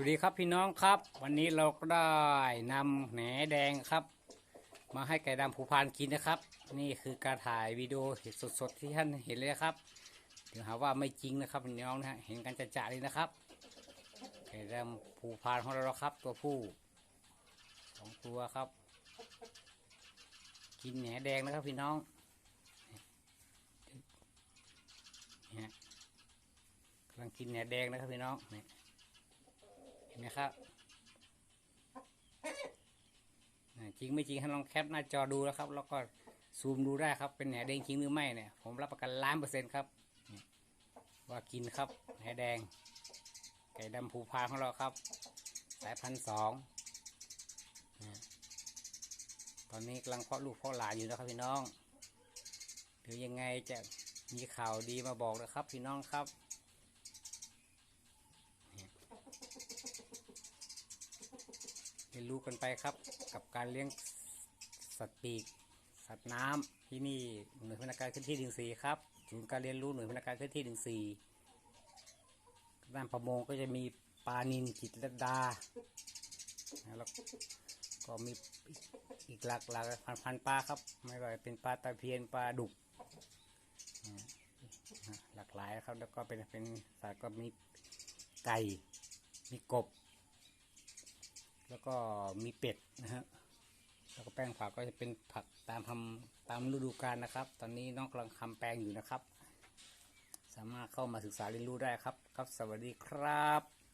วัสดีครับพี่น้องครับ วันนี้เราก็ได้นำแหนแดงครับ มาให้ไก่ดำผูพานกินนะครับ นี่คือการถ่ายวิดีโอสดๆที่ท่านเห็นเลยนะครับเดี๋ยวหาว่าไม่จริงนะครับพี่น้องนะเห็นกันจะๆเลยนะครับ ไก่ดำผูพานของเราครับ ตัวผู้สองตัวครับ กินแหนแดงนะครับพี่น้องนี่ฮะกำลังกินแหนแดงนะครับพี่น้องเนี่เห็น ไหมครับจริงไม่จริงให้ลองแคปหน้าจอดูแล้วครับ แล้วก็ซูมดูได้ครับ เป็นแหนแดงจริงหรือไม่เนี่ย ผมรับประกันล้านเปอร์เซ็นต์ครับ ว่ากินครับแหนแดง ไก่ดำภูพานของเราครับ สายพันธุ์สองตอนนี้กำลังเพาะลูกเพาะหลานอยู่นะครับพี่น้องหรือยังไงจะมีข่าวดีมาบอกนะครับพี่น้องครับ รียนรู้กันไปครับ กับการเลี้ยงสัตว์ปีก สัตว์น้ำที่นี่หน่วยพนักงานขึ้นที่หนึ่งสี่ครับศูนย์การเรียนรู้หน่วยพนักงานขึ้นที่หนึ่งสี่ด้านประมงก็จะมีปลานินจิตรลดาแล้วก็มีอีกหลากหลายพันพันปลาครับ ไม่ว่าเป็นปลาตะเพียนปลาดุกหลากหลายครับแล้วก็เป็นเป็นสัตว์ก็มีไก่มีกบ ก็มีเป็ดนะฮะแล้วก็แป้งผักก็จะเป็นผักตามทำตามฤดูกาลนะครับ ตอนนี้น้องกำลังทำแปลงอยู่นะครับ สามารถเข้ามาศึกษาเรียนรู้ได้ครับ ครับสวัสดีครับ